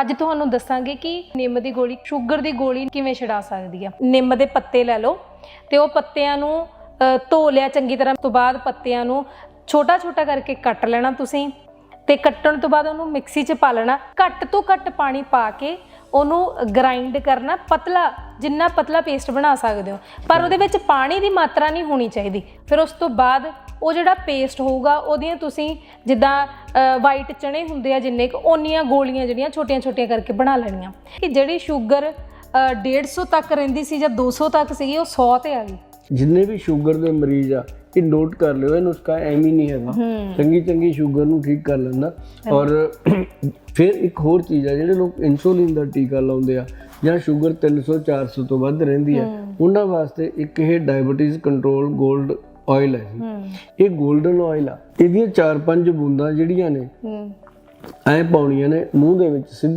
ਅੱਜ ਤੁਹਾਨੂੰ ਦੱਸਾਂਗੇ ਕਿ ਨਿੰਮ ਦੀ ਗੋਲੀ, ਸ਼ੂਗਰ ਦੀ ਗੋਲੀ ਕਿਵੇਂ ਛਡਾ ਸਕਦੀ ਆ। ਨਿੰਮ ਦੇ ਪੱਤੇ ਲੈ ਲਓ ਤੇ ਉਹ ਪੱਤਿਆਂ ਨੂੰ ਧੋ ਲਿਆ ਚੰਗੀ ਤਰ੍ਹਾਂ ਤੋਂ ਬਾਅਦ ਪੱਤਿਆਂ ਨੂੰ ਛੋਟਾ ਛੋਟਾ ਕਰਕੇ ਕੱਟ ਲੈਣਾ ਤੁਸੀਂ। ਤੇ ਕੱਟਣ ਤੋਂ ਬਾਅਦ ਉਹਨੂੰ ਮਿਕਸੀ 'ਚ ਪਾ ਲੈਣਾ। ਘੱਟ ਤੋਂ ਘੱਟ ਪਾਣੀ ਪਾ ਕੇ ਉਹਨੂੰ ਗ੍ਰਾਈਂਡ ਕਰਨਾ। ਪਤਲਾ, ਜਿੰਨਾ ਪਤਲਾ ਪੇਸਟ ਬਣਾ ਸਕਦੇ ਹੋ। ਪਰ ਉਹਦੇ ਵਿੱਚ ਪਾਣੀ ਦੀ ਮਾਤਰਾ ਨਹੀਂ ਹੋਣੀ ਚਾਹੀਦੀ। ਫਿਰ ਉਸ ਤੋਂ ਬਾਅਦ ਉਹ ਜਿਹੜਾ ਪੇਸਟ ਹੋਊਗਾ, ਉਹਦੀਆਂ ਤੁਸੀਂ ਜਿੱਦਾਂ ਵਾਈਟ ਚਣੇ ਹੁੰਦੇ ਆ ਜਿੰਨੇ ਕੁ, ਓਨੀਆਂ ਗੋਲੀਆਂ ਜਿਹੜੀਆਂ ਛੋਟੀਆਂ-ਛੋਟੀਆਂ ਕਰਕੇ ਬਣਾ ਲੈਣੀਆਂ। ਕਿ ਜਿਹੜੀ ਸ਼ੂਗਰ 150 ਤੱਕ ਰਹਿੰਦੀ ਸੀ ਜਾਂ 200 ਤੱਕ ਸੀਗੀ, ਉਹ 100 ਤੇ ਆ ਗਈ। ਜਿੰਨੇ ਵੀ ਸ਼ੂਗਰ ਦੇ ਮਰੀਜ਼ ਆ ਇਹ ਨੋਟ ਕਰ ਲਿਓ ਇਹ ਨੁਸਖਾ ਐਵੇਂ ਹੀ ਨਹੀਂ ਹੈਗਾ। ਚੰਗੀ ਚੰਗੀ ਸ਼ੂਗਰ ਨੂੰ ਠੀਕ ਕਰ ਲੈਂਦਾ। ਔਰ ਫਿਰ ਇੱਕ ਹੋਰ ਚੀਜ਼ ਆ ਜਿਹੜੇ ਲੋਕ ਇਨਸੂਲਿਨ ਦਾ ਟੀਕਾ ਲਾਉਂਦੇ ਆ ਜਾਂ ਸ਼ੂਗਰ 300 400 ਤੋਂ ਵੱਧ ਰਹਿੰਦੀ ਆ ਉਹਨਾਂ ਵਾਸਤੇ ਇੱਕ ਇਹ ਡਾਇਬੀਟੀਜ਼ ਕੰਟਰੋਲ 골ਡ ਆਇਲ ਹੈ ਜੀ। ਇਹ 골ਡਨ ਆਇਲ ਆ। ਇਹਦੀਆਂ 4-5 ਬੂੰਦਾਂ ਜਿਹੜੀਆਂ ਨੇ ਹੂੰ। ਐ ਪਾਉਣੀਆਂ ਨੇ ਮੂੰਹ ਦੇ ਵਿੱਚ ਸਿੱਧੀਆਂ।